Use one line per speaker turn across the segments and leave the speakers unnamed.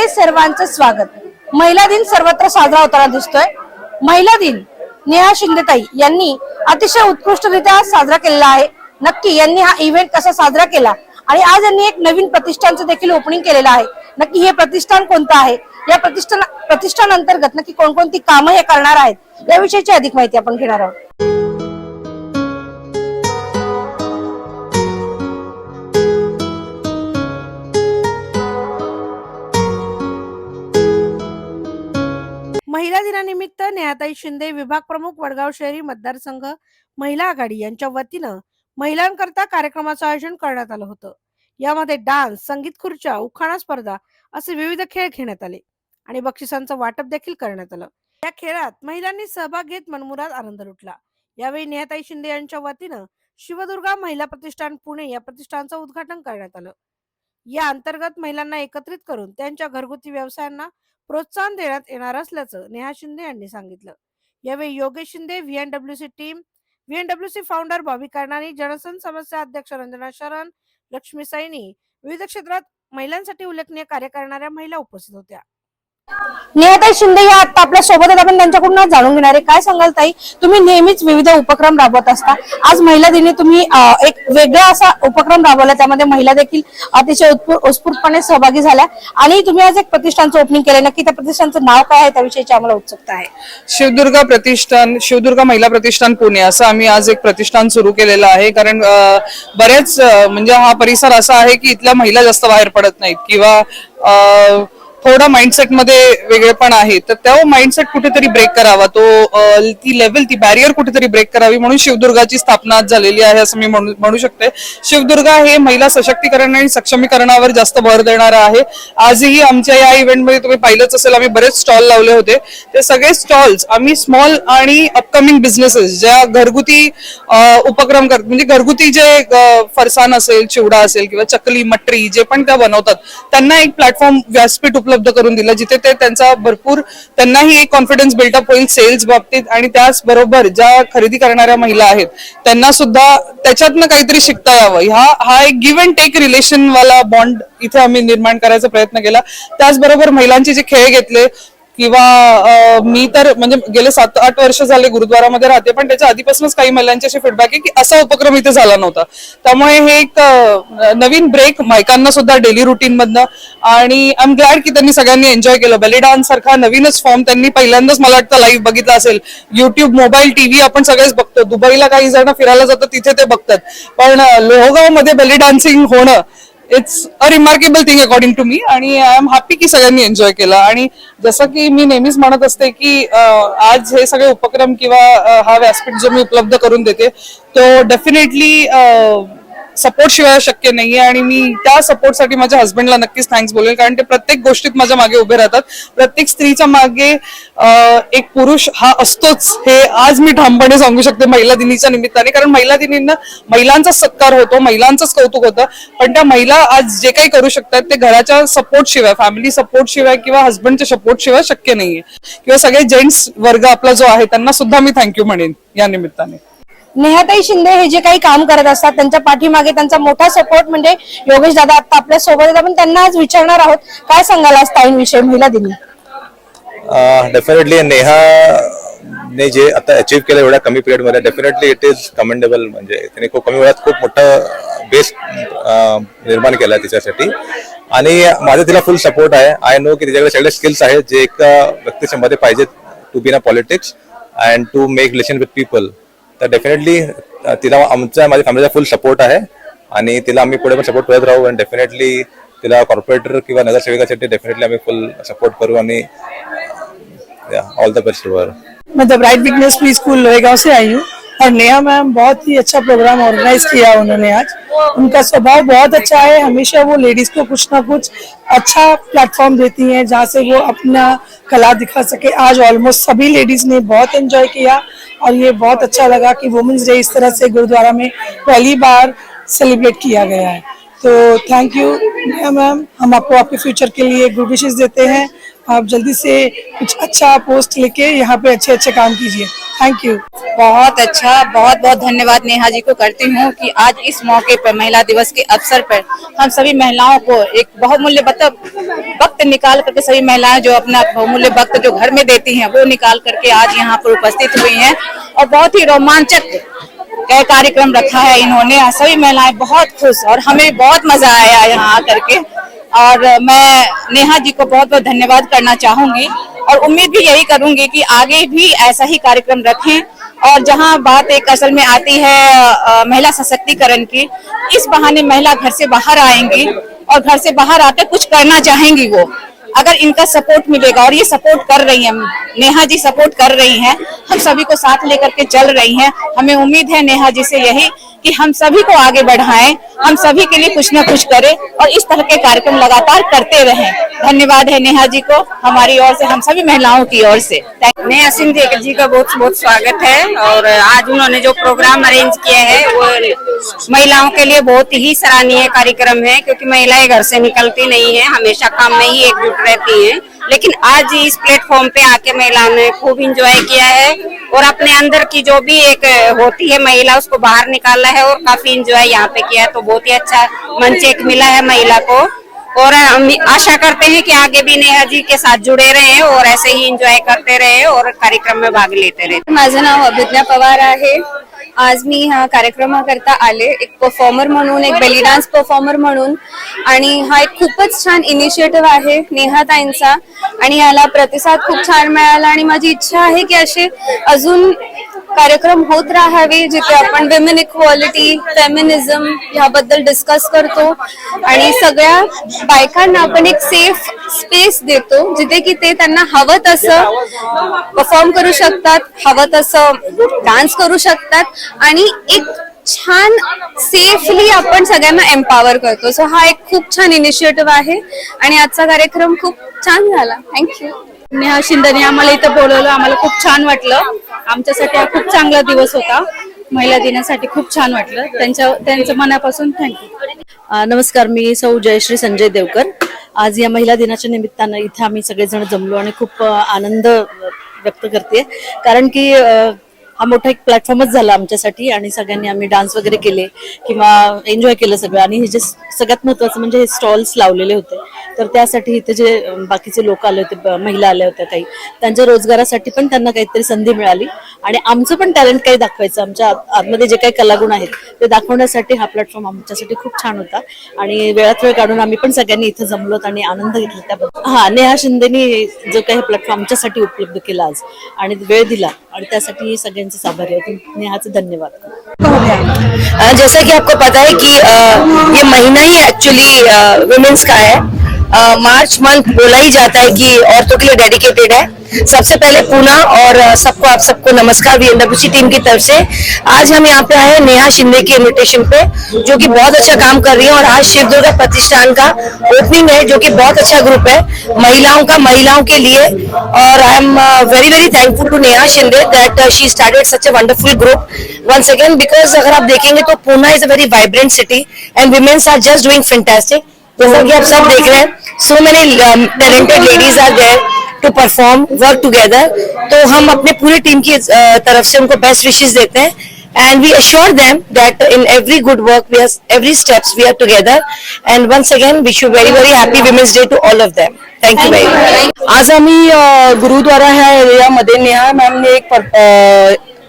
मध्ये सर्वांचं स्वागत. महिला दिन सर्वत्र साजरा होताना दिसतोय. महिला दिन नेहा शिंदेताई यांनी अतिशय उत्कृष्टरित्या साजरा केलेला आहे. नक्की यांनी हा इव्हेंट कसा साजरा केला? आणि आज यांनी एक नवीन प्रतिष्ठानचं देखील ओपनिंग केलेलं आहे. नक्की हे प्रतिष्ठान कोणतं आहे? या प्रतिष्ठान प्रतिष्ठान अंतर्गत नक्की कोणकोणती कामं हे करणार आहेत? याविषयीची अधिक माहिती आपण घेणार आहोत. महिला दिनानिमित्त नेहाताई शिंदे विभाग प्रमुख वडगाव शहरी मतदारसंघ महिला आघाडी यांच्या वतीनं महिलांकरता कार्यक्रमाचं आयोजन करण्यात आलं होतं. यामध्ये डान्स संगीत खुर्च्या उखाणा स्पर्धा असे विविध खेळ घेण्यात आले आणि बक्षिसांचं वाटप देखील करण्यात आलं. या खेळात महिलांनी सहभाग घेत मनमुराद आनंद लुटला. यावेळी नेहाताई शिंदे यांच्या वतीनं शिवदुर्गा महिला प्रतिष्ठान पुणे या प्रतिष्ठानचं उद्घाटन करण्यात आलं. या अंतर्गत महिलांना एकत्रित करून त्यांच्या घरगुती व्यवसायांना प्रोत्साहन देण्यात येणार असल्याचं नेहा शिंदे यांनी सांगितलं. यावेळी Yogesh Shinde V N W C team V N W C founder Bobby Karnani Johnson समस्या अध्यक्ष रंजना शरण लक्ष्मी सैनी विविध क्षेत्रात महिलांसाठी उल्लेखनीय कार्य करणाऱ्या महिला उपस्थित होत्या. नेहाताई शिंदे या आता आपल्यासोबत आपण त्यांच्याकडून जाणून घेणार आहे. काय सांगाल ताई? तुम्ही नेहमीच विविध उपक्रम राबवत असता. आज महिला दिनी तुम्ही एक वेगळा असा उपक्रम राबवला. त्यामध्ये महिला देखील अतिशय उत्स्फूर्तपणे सहभागी झाल्या. आणि तुम्ही आज एक प्रतिष्ठानचं ओपनिंग केलं नक्की त्या प्रतिष्ठानचं नाव काय आहे? त्याविषयीची आम्हाला उत्सुकता आहे.
शिवदुर्गा प्रतिष्ठान शिवदुर्गा महिला प्रतिष्ठान पुणे. असं आम्ही आज एक प्रतिष्ठान सुरू केलेलं आहे. कारण बरेच म्हणजे हा परिसर असा आहे की इथल्या महिला जास्त बाहेर पडत नाहीत. किंवा थोडा माइंडसेटमध्ये वेगळेपण आहे. तर तो माइंडसेट कुठेतरी ब्रेक करावा. तो ती लेवल ती बॅरियर कुठेतरी ब्रेक करावी म्हणून शिवदुर्गाची स्थापना झालेली आहे असं मी म्हणू म्हणू शकते. शिवदुर्गा हे महिला सशक्तीकरण आणि सक्षमीकरणावर जास्त भर देणार आहे. आजही आमच्या या इव्हेंटमध्ये तुम्ही पाहिलंच असेल आम्ही बरेच स्टॉल लावले होते. ते सगळे स्टॉल्स आम्ही स्मॉल आणि अपकमिंग बिझनेसेस ज्या घरगुती उपक्रम करत म्हणजे घरगुती जे फरसान फरसाण असेल चिवडा असेल किंवा चकली मटरी जे पण त्या बनवतात त्यांना एक प्लॅटफॉर्म व्यासपीठ उपलब्ध उपलब्ध करून दिलं जिथे ते त्यांचा भरपूर त्यांनाही एक कॉन्फिडन्स बिल्टअप होईल सेल्स बाबतीत आणि त्याचबरोबर ज्या खरेदी करणाऱ्या महिला आहेत त्यांना सुद्धा त्याच्यातनं काहीतरी शिकता यावं. ह्या हा एक गिव्ह अँड टेक रिलेशन वाला बॉन्ड इथे आम्ही निर्माण करायचा प्रयत्न केला. त्याचबरोबर महिलांचे जे खेळ घेतले किंवा मी तर म्हणजे गेले सात आठ वर्ष झाले गुरुद्वारामध्ये राहते पण त्याच्या आधीपासूनच काही महिलांची अशी फीडबॅक आहे की असा उपक्रम इथे झाला नव्हता. त्यामुळे हे एक नवीन ब्रेक मायकांना सुद्धा डेली रुटीन मधनं आणि आय एम ग्लॅड की त्यांनी सगळ्यांनी एन्जॉय केलं. बेली डान्स सारखा नवीनच फॉर्म त्यांनी पहिल्यांदाच मला वाटतं लाईव्ह बघितला असेल. युट्यूब मोबाईल टीव्ही आपण सगळेच बघतो. दुबईला काही जण फिरायला जातात तिथे ते बघतात. पण लोहगावमध्ये बेली डान्सिंग होणं it's a remarkable thing according to me आणि आय एम हॅपी की सगळ्यांनी एन्जॉय केला. आणि जसं की मी नेहमीच म्हणत असते की आज हे सगळे उपक्रम किंवा हा व्यासपीठ जो मी उपलब्ध करून देते तो डेफिनेटली सपोर्ट शिवाय शक्य नाहीये आणि मी त्या सपोर्टसाठी माझ्या हस्बंडला नक्कीच थँक्स बोलेल. कारण ते प्रत्येक गोष्टीत माझ्या मागे उभे राहतात. प्रत्येक स्त्रीच्या मागे एक पुरुष हा असतोच. हे आज मी ठामपणे सांगू शकते महिला दिनीच्या निमित्ताने. कारण महिला दिनींना महिलांचा सत्कार होतो महिलांचंच कौतुक होतं. पण त्या महिला आज जे काही करू शकतात ते घराच्या सपोर्ट शिवाय फॅमिली सपोर्ट शिवाय किंवा हस्बंडच्या सपोर्ट शिवाय शक्य नाहीये. किंवा सगळे जेंट्स वर्ग आपला जो आहे त्यांना सुद्धा मी थँक्यू म्हणेन या निमित्ताने.
नेहाताई शिंदे हे जे काही काम करत असतात त्यांच्या पाठीमागे त्यांचा मोठा सपोर्ट म्हणजे योगेश दादा आता आपल्यासोबत आहेत. आपण त्यांना आज विचारणार आहोत काय सांगाल आज ताईंविषयी महिला दिनी?
डेफिनेटली नेहा ने जे आता अचीव्ह केलं एवढ्या कमी पिरियडमध्ये डेफिनेटली इट इज कमेंडेबल म्हणजे तिने खूप कमी वेळात खूप मोठं बेस निर्माण केला तिच्यासाठी. आणि माझा तिला फुल सपोर्ट आहे. आय नो की तिच्याकडे सगळे स्किल्स आहेत जे एका व्यक्तीच्या मध्ये पाहिजेत टू बी ना politics and to make relation with people तर डेफिनेटली तिला आमचा माझ्या फॅमिलीचा फुल सपोर्ट आहे. आणि तिला आम्ही पुढे पण सपोर्ट करत राहू. आणि डेफिनेटली तिला कॉर्पोरेटर किंवा नगरसेविकासाठी डेफिनेटली आम्ही फुल सपोर्ट करू आणि ऑल द बेस्ट वर
मैं the bright bigness pre school Lohegaon से आई हूँ। और नेहा मैम बहुत ही अच्छा प्रोग्राम ऑर्गेनाइज किया उन्होंने आज। उनका स्वभाव बहुत अच्छा है, हमेशा वो लेडीज़ को कुछ ना कुछ अच्छा प्लेटफॉर्म देती हैं, जहाँ से वो अपना कला दिखा सके। आज ऑलमोस्ट सभी लेडीज़ ने बहुत एंजॉय किया और ये बहुत अच्छा लगा कि वुमेंस डे इस तरह से गुरुद्वारा में पहली बार सेलिब्रेट किया गया है। तो थैंक यू नेहा मैम। हम आपको आपके फ्यूचर के लिए गुड विशेष देते हैं। आप जल्दी से कुछ अच्छा पोस्ट लेके यहाँ पे अच्छे अच्छे काम कीजिए। थैंक यू
बहुत अच्छा बहुत बहुत धन्यवाद नेहा जी को करती हूँ कि आज इस मौके पर, महिला दिवस के अवसर पर हम सभी महिलाओं को एक बहुमूल्य मतलब वक्त निकाल करके सभी महिलाएँ जो अपना बहुमूल्य वक्त जो घर में देती हैं, वो निकाल करके आज यहाँ पर उपस्थित हुई हैं और बहुत ही रोमांचक यह कार्यक्रम रखा है इन्होंने। सभी महिलाएँ बहुत खुश और हमें बहुत मज़ा आया यहाँ आकर के। और मैं नेहा जी को बहुत बहुत धन्यवाद करना चाहूँगी और उम्मीद भी यही करूँगी कि आगे भी ऐसा ही कार्यक्रम रखें और जहाँ बात एक असल में आती है महिला सशक्तिकरण की, इस बहाने महिला घर से बाहर आएँगी और घर से बाहर आकर कुछ करना चाहेंगी वो। अगर इनका सपोर्ट मिलेगा और ये सपोर्ट कर रही हैं, नेहा जी सपोर्ट कर रही हैं, हम सभी को साथ लेकर के चल रही हैं। हमें उम्मीद है नेहा जी से यही कि हम सभी को आगे बढ़ाएँ, हम सभी के लिए कुछ ना कुछ करें और इस तरह के कार्यक्रम लगातार करते रहें। धन्यवाद है नेहा जी को, हमारी ओर से, हम सभी महिलाओं की ओर से।
नेहा सिंधे जी का बहुत बहुत स्वागत है और आज उन्होंने जो प्रोग्राम अरेंज किया है, वो महिलाओं के लिए बहुत ही सराहनीय कार्यक्रम है, क्योंकि महिलाएँ घर से निकलती नहीं है, हमेशा काम में ही एकजुट रहती हैं। लेकिन आज इस प्लेटफॉर्म पे आके महिलाओं ने खूब इंजॉय किया है और अपने अंदर की जो भी एक होती है महिला, उसको बाहर निकाला है और काफ़ी इंजॉय यहाँ पे किया है। तो बहुत ही अच्छा मंच एक मिला है महिला को। और हम आशा करते हैं कि आगे भी नेहा जी के साथ जुड़े रहे और ऐसे ही इंजॉय करते रहे और कार्यक्रम में भाग लेते रहे।
माझं नाव अभिज्ञा पवार आहे. आज मी ह्या कार्यक्रमाकरता आले. एक परफॉर्मर म्हणून एक बेली डान्स परफॉर्मर म्हणून. आणि हा एक खूपच छान इनिशिएटिव्ह आहे नेहाताईंचा. आणि याला प्रतिसाद खूप छान मिळाला. आणि माझी इच्छा आहे की असे अजून कार्यक्रम होत राहावे जिथे आपण विमेन इक्वॉलिटी फेमिनिझम ह्याबद्दल डिस्कस करतो. आणि सगळ्या बायकांना आपण एक सेफ स्पेस देतो जिथे की ते त्यांना हवं तसं परफॉर्म करू शकतात हवं तसं डान्स करू शकतात. आणि एक छान सेफली आपण सगळ्यांना एम्पावर करतो. सो हा एक खूप छान इनिशिएटिव्ह आहे. आणि आजचा कार्यक्रम खूप छान झाला. थँक्यू
नेहा शिंदेने आम्हाला इथं बोलवलं. आम्हाला खूप छान वाटलं. आमच्यासाठी हा खूप चांगला दिवस होता. महिला दिनासाठी खूप छान वाटलं. त्यांच्या त्यांचं मनापासून थँक्यू
नमस्कार मी सौ जयश्री संजय देवकर. आज या महिला दिनाच्या निमित्तानं इथे आम्ही सगळेजण जमलो आणि खूप आनंद व्यक्त करते कारण की हा मोठा एक प्लॅटफॉर्मच झाला आमच्यासाठी आणि सगळ्यांनी आम्ही डान्स वगैरे केले किंवा एन्जॉय केलं सगळं. आणि हे जे सगळ्यात महत्वाचं म्हणजे हे स्टॉल्स लावलेले होते. तर त्यासाठी इथे जे बाकीचे लोक आले होते महिला आल्या होत्या काही त्यांच्या रोजगारासाठी पण त्यांना काहीतरी संधी मिळाली. आणि आमचं पण टॅलेंट काही दाखवायचं. आमच्या आतमध्ये जे काही कलागुण आहेत ते दाखवण्यासाठी हा प्लॅटफॉर्म आमच्यासाठी खूप छान होता. आणि वेळात वेळ काढून आम्ही पण सगळ्यांनी इथे जमलोत आणि आनंद घेतला त्याबद्दल. हा नेहा शिंदेनी जो काही प्लॅटफॉर्म आमच्यासाठी उपलब्ध केला आज आणि वेळ दिला. आणि त्यासाठी सगळ्यांनी सगळ्यांचे आभारी आहे. नेहाचे धन्यवाद
जैसा कि आपको पता है कि अ, ये महीना ही एक्चुअली वुमेन्स का है। मार्च मंथ बोला ही जाता है कि औरतों के लिए डेडिकेटेड है। सबसे पहले पूना और सबको आप सबको नमस्कार वीएनडब्ल्यूसी टीम की तरफ़ से। आज हम यहाँ पे आए नेहा शिंदे के इनविटेशन पे, जो कि बहुत अच्छा काम कर रही है और आज शिव दुर्गा प्रतिष्ठान का ओपनिंग है, जो कि बहुत अच्छा ग्रुप है, महिलाओं का, महिलाओं के लिए। और I am very very thankful to Neha Shinde that she started such a wonderful group once again because अगर आप देखेंगे तो Poona is a very vibrant city and womens are just doing fantastic जैसा कि आप सब देख रहे हैं so many talented ladies are there to perform work together तो हम अपने पूरी टीम की uh, तरफ़ से उनको बेस्ट विशेष देते हैं and we assure them that in every good work we are every steps we are together and once again wish you very very happy women's day to all of them you very much
आज आम्ही अ, गुरुद्वारा ह्या एरियामध्ये नेहा मॅमने एक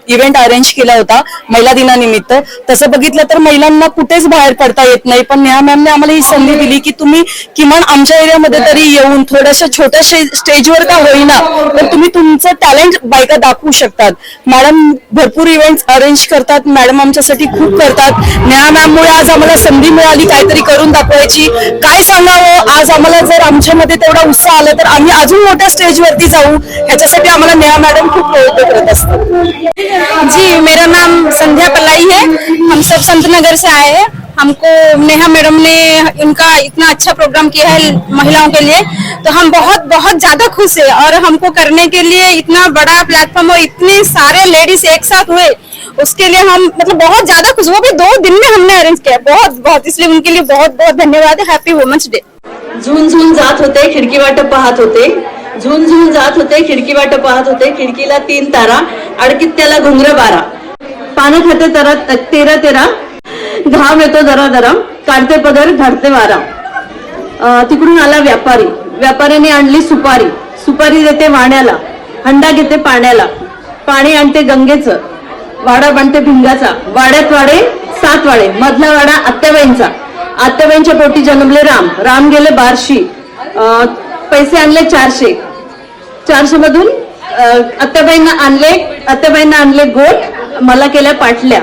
event arrange केला होता महिला दिनानिमित्त. तसं बघितलं तर महिलांना कुठेच बाहेर पडता येत नाही. पण नेहा मॅमने आम्हाला ही संधी दिली की तुम्ही किमान आमच्या एरियामध्ये तरी येऊन थोड्याशा छोट्या स्टेजवर का होईना तर तुम्ही तुमचं टॅलेंट बायका दाखवू शकतात. मॅडम भरपूर इव्हेंट अरेंज करतात. मॅडम आमच्यासाठी खूप करतात. नेहा मॅममुळे आज आम्हाला संधी मिळाली काहीतरी करून दाखवायची. काय सांगावं? आज आम्हाला जर आमच्यामध्ये तेवढा उत्साह आला तर आम्ही अजून मोठ्या स्टेजवरती जाऊ. ह्याच्यासाठी आम्हाला नेहा मॅडम खूप प्रयत्न करत असतात.
जी, मेरा नाम संध्या पलाई है। हम सब संत नगर से आए हैं। हमको नेहा मैडम ने इनका इतना अच्छा प्रोग्राम किया है महिलाओं के लिए। तो हम बहुत बहुत ज़्यादा खुश है और हमको करने के लिए इतना बड़ा प्लेटफॉर्म और इतने सारे लेडीज़ एक साथ हुए, उसके लिए हम मतलब बहुत ज़्यादा खुश वो भी दो दिन में हमने अरेंज किया बहुत बहुत, इसलिए उनके लिए बहुत बहुत धन्यवाद। है हैप्पी वुमेंस डे
झून झून जात होते, खिडकी वाट पाहत होते।
झुन झुन जात होते खिडकी वाट पाहत होते. खिडकीला तीन तारा अडकीत त्याला घुंगर बारा. पानं खाते तरा तेरा तेरा. घाम येतो जरा जरा. काढते पदर धरते वारा. तिकडून आला व्यापारी. व्यापाऱ्याने आणली सुपारी. सुपारी देते वाण्याला. हंडा घेते पाण्याला. पाणी आणते गंगेचं. वाडा बांधते भिंगाचा. वाड्यात वाडे सात वाडे. मधला वाडा आत्याबाईंचा. आत्याबाईंच्या पोटी जन्मले राम. राम गेले बारशी. पैसे आणले चारशे. चारशे मधून आत्याबाईंना आणले आत्याबाईंना आणले गोट मला केल्या पाटल्या.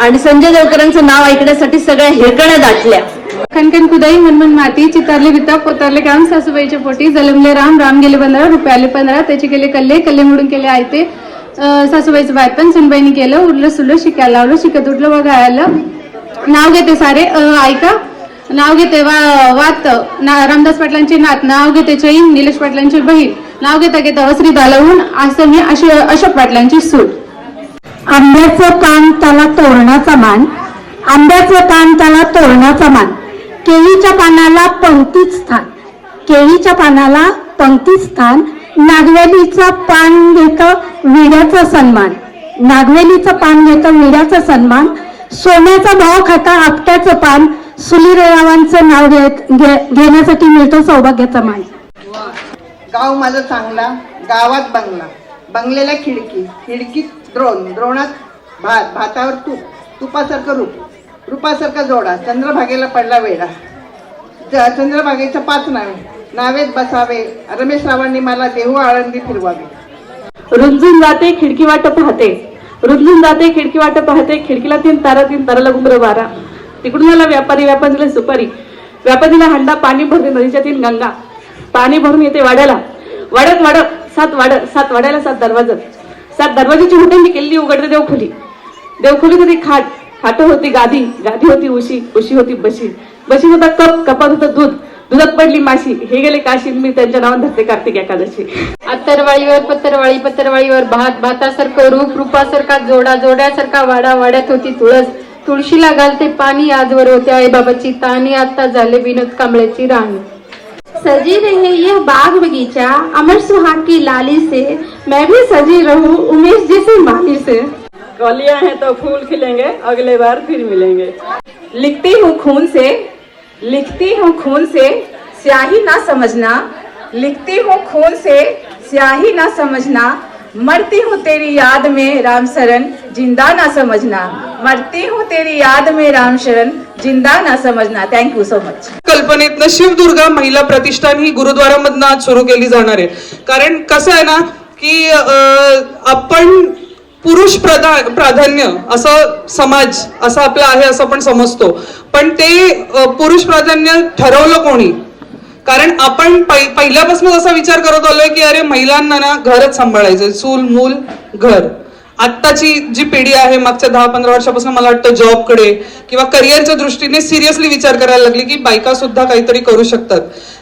आणि संजय देवकरांचं नाव ऐकण्यासाठी सगळ्या हिरकण्या दाटल्या.
कणकण कुदाई मनमन माती चितारले विता पोतारले काम सासूबाईच्या पोटी जलमले राम राम गेले पंधरा रुपये आले पंधरा त्याचे केले कल्ले कल्ले म्हणून केले आयते. सासूबाईचं बायपण सुनबाईने केलं उरलं सुरलं शिकायला लावलं शिकत उठलं बघायला नाव घेते सारे. ऐका. नाव घेते वा वात ना रामदास पाटलांची नात नाव घेते चैन निलेश पाटलांची बहीण. नाव घेता घेता वसरी दालवून असं मी अशी अशोक पाटलांची सूट.
आंब्याचं पान त्याला तोरणाचा मान. आंब्याचं पान त्याला तोरणाचा मान. केळीच्या पानाला पंक्तीच स्थान. केळीच्या पानाला पंक्तीत स्थान. नागवेलीचं पान घेतं विड्याचा सन्मान. नागवेलीचं पान घेतं विड्याचा सन्मान. सोन्याचा भाव खाता आपट्याचं पान सुलीरावांचं नाव घेत घे- घेण्यासाठी मिळतो सौभाग्याचा मान.
गाव माझं चांगला गावात बंगला. बंगलेला खिडकी खिडकीत द्रोण. द्रोणात भात भातावर तूप तुपासारखं रूप. रूपासारखा जोडा. चंद्रभागेला पडला वेडा च- चंद्रभागेच्या पाच नावे. नावेत बसावे. रमेश रावांनी मला देहू आळंदी फिरवावे.
रुंजून जाते खिडकी वाट पाहते रुंजून जाते खिडकी वाट पाहते खिडकीला तीन तारा तीन ताराला घुंगर वारा. तिकडून आला व्यापारी व्यापारीला सुपारी. व्यापारीला हंडा पाणी भरते नदीच्या तीन गंगा. पाणी भरून येते वाड्याला. वाड्यात वाड सात वाड सात वाड्याला सात दरवाजा. सात दरवाजाची होते केलेली उघडते देवखोली. देवखोली होती खाट खाट होती गादी. गादी होती उशी उशी होती बशी. बशी होता कप कपात होतं दूध. दुधात पडली माशी. हे गेले काशी मी त्यांच्या नावात धरते कार्तिक एकादशी.
अत्तरवाळीवर पत्तरवाळी पत्तरवाळीवर भात भातासारखं रूप रूपासारखा जोडा जोड्यासारखा वाडा वाड्यात होती तुळस. तुळशीला घालते पाणी आजवर होते आई बाबाची ताणी. आता झाले विनोद कांबळ्याची राणी. सजी रहे यह बाग बगीचा अमर सुहाग की लाली से. मैं भी सजी रहूं उमेश जैसे माली से.
कलियां हैं तो फूल खिलेंगे अगले बार फिर मिलेंगे। लिखती हूँ खून से लिखती हूँ खून से स्याही ना समझना। लिखती हूँ खून से स्याही ना समझना। मरती हूँ तेरी याद में राम शरण जिंदा ना समझना। मरती हूँ तेरी याद में राम शरण जिंदा ना समझना। थैंक यू सो मच
कल्पनेतनं शिवदुर्गा महिला प्रतिष्ठान ही गुरुद्वारामधनं आज सुरू केली जाणार आहे. कारण कसं आहे ना की आपण पुरुष प्रधा प्राधान्य असं समाज असं आपला आहे असं आपण समजतो. पण ते पुरुष प्राधान्य ठरवलं कोणी? कारण आपण पहिल्यापासूनच पहिल्यापासून असा विचार करत आलोय की अरे महिलांना ना घरच सांभाळायचं चूल मूल घर. आत्ताची जी पिढी आहे मागच्या दहा पंधरा वर्षापासून मला वाटतं जॉबकडे किंवा करिअरच्या दृष्टीने सिरियसली विचार करायला लागली की बायका सुद्धा काहीतरी करू शकतात.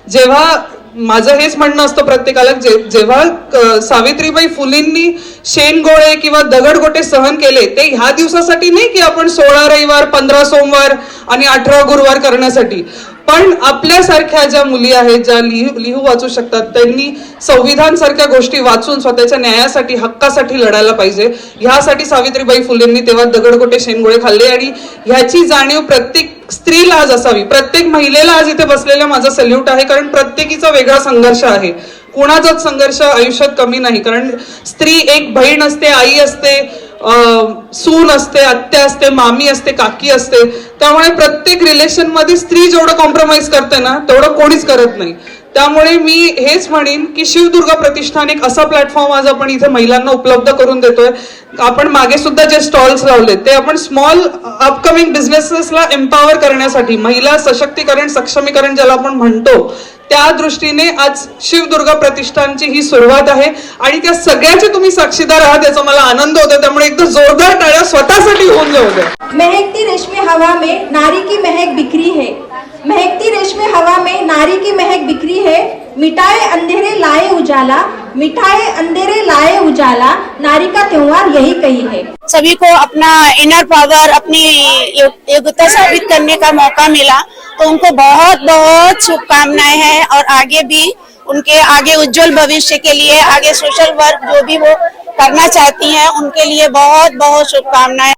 जेव्हा माझं हेच म्हणणं असतं प्रत्येकाला जे जेव्हा सावित्रीबाई फुलेंनी शेणगोळे किंवा दगडगोटे सहन केले ते ह्या दिवसासाठी नाही की आपण सोळा रविवार पंधरा सोमवार आणि अठरा गुरुवार करण्यासाठी. पण आपल्यासारख्या ज्या मुली आहेत ज्या लिहू लिहू वाचू शकतात त्यांनी संविधान सारख्या गोष्टी वाचून स्वतःच्या न्यायासाठी हक्कासाठी लढायला पाहिजे. ह्यासाठी सावित्रीबाई फुलेंनी तेव्हा दगडगोटे शेणगोळे खाल्ले आणि ह्याची जाणीव प्रत्येक स्त्रीला आज असावी. प्रत्येक महिलेला आज इथे बसलेला माझा सल्यूट आहे कारण प्रत्येकीचा वेगळा संघर्ष आहे. कुणाचाच संघर्ष आयुष्यात कमी नाही कारण स्त्री एक बहीण असते आई असते सून असते आत्या असते मामी असते काकी असते. त्यामुळे प्रत्येक रिलेशनमध्ये स्त्री जेवढं कॉम्प्रोमाइज करते ना तेवढं कोणीच करत नाही. त्यामुळे मी हेच म्हणेन की शिवदुर्गा प्रतिष्ठान एक असा प्लॅटफॉर्म आज आपण इथे महिलांना उपलब्ध करून देतोय. आपण मागे सुद्धा जे स्टॉल्स लावले ते आपण स्मॉल अपकमिंग बिझनेसेसला एम्पॉवर करण्यासाठी महिला सशक्तीकरण सक्षमीकरण ज्याला आपण म्हणतो त्या दृष्टीने आज शिवदुर्गा प्रतिष्ठानची ही सुरुवात आहे. आणि त्या सगळ्याचे तुम्ही साक्षीदार आहात याचा मला आनंद होतो त्यामुळे एकदा जोरदार टाळ्या स्वतःसाठी होऊन जाऊ द्या.
महकती रेशमी हवा में नारी की महक बिखरी है। महकती रेशमी हवा में नारी की महक बिखरी है। मिटाए अंधेरे लाए उजाला मिटाए अंधेरे लाए उजाला नारी का त्योहार यही कही है।
सभी को अपना इनर पावर अपनी योग्यता साबित करने का मौका मिला। तो उनको बहुत बहुत शुभकामनाएँ हैं और आगे भी
उनके, आगे उज्जवल भविष्य के लिए, आगे सोशल वर्क जो भी वो करना चाहती हैं, उनके लिए बहुत बहुत शुभकामनाएँ।